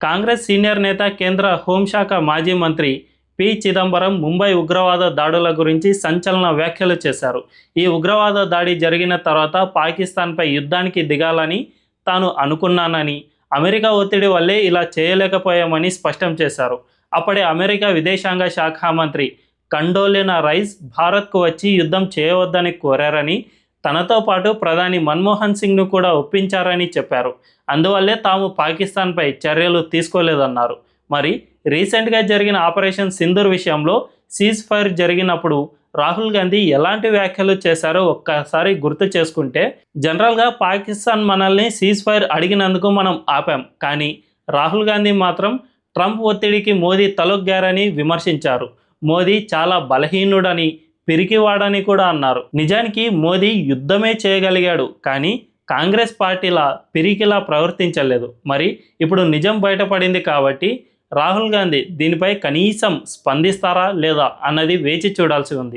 Congress senior నేత కేంద్ర హోంశాఖ మాజీ మంత్రి పి. చిదంబరం ముంబై ఉగ్రవాద దాడుల గురించి సంచలన వ్యాఖ్యలు చేశారు. ఈ ఉగ్రవాద దాడి జరిగిన తర్వాత పాకిస్తాన్పై యుద్ధానికి దిగాలని తాను అనుకున్నానని అమెరికా ఒత్తిడి వల్లే ఇలా చేయలేకపోయామని స్పష్టం చేశారు. అప్పటి అమెరికా విదేశాంగ శాఖ మంత్రి కండోలినా రైస్ భారత్కు వచ్చి యుద్ధం చేయవద్దని కోరారని తనతో పాటు ప్రధాని మన్మోహన్ సింగ్ను కూడా ఒప్పించారని చెప్పారు. అందువల్లే తాము పాకిస్తాన్పై చర్యలు తీసుకోలేదన్నారు. మరి రీసెంట్గా జరిగిన ఆపరేషన్ సింధూర్ విషయంలో సీజ్ ఫైర్ జరిగినప్పుడు రాహుల్ గాంధీ ఎలాంటి వ్యాఖ్యలు చేశారో ఒక్కసారి గుర్తు చేసుకుంటే జనరల్గా పాకిస్తాన్ మనల్ని సీజ్ ఫైర్ అడిగినందుకు మనం ఆపాం. కానీ రాహుల్ గాంధీ మాత్రం ట్రంప్ ఒత్తిడికి మోదీ తలొగ్గారని విమర్శించారు. మోదీ చాలా బలహీనుడని పిరికివాడని కూడా అన్నారు. నిజానికి మోదీ యుద్ధమే చేయగలిగాడు కానీ కాంగ్రెస్ పార్టీలా పిరికిలా ప్రవర్తించలేదు. మరి ఇప్పుడు నిజం బయటపడింది కాబట్టి రాహుల్ గాంధీ దీనిపై కనీసం స్పందిస్తారా లేదా అన్నది వేచి చూడాల్సి ఉంది.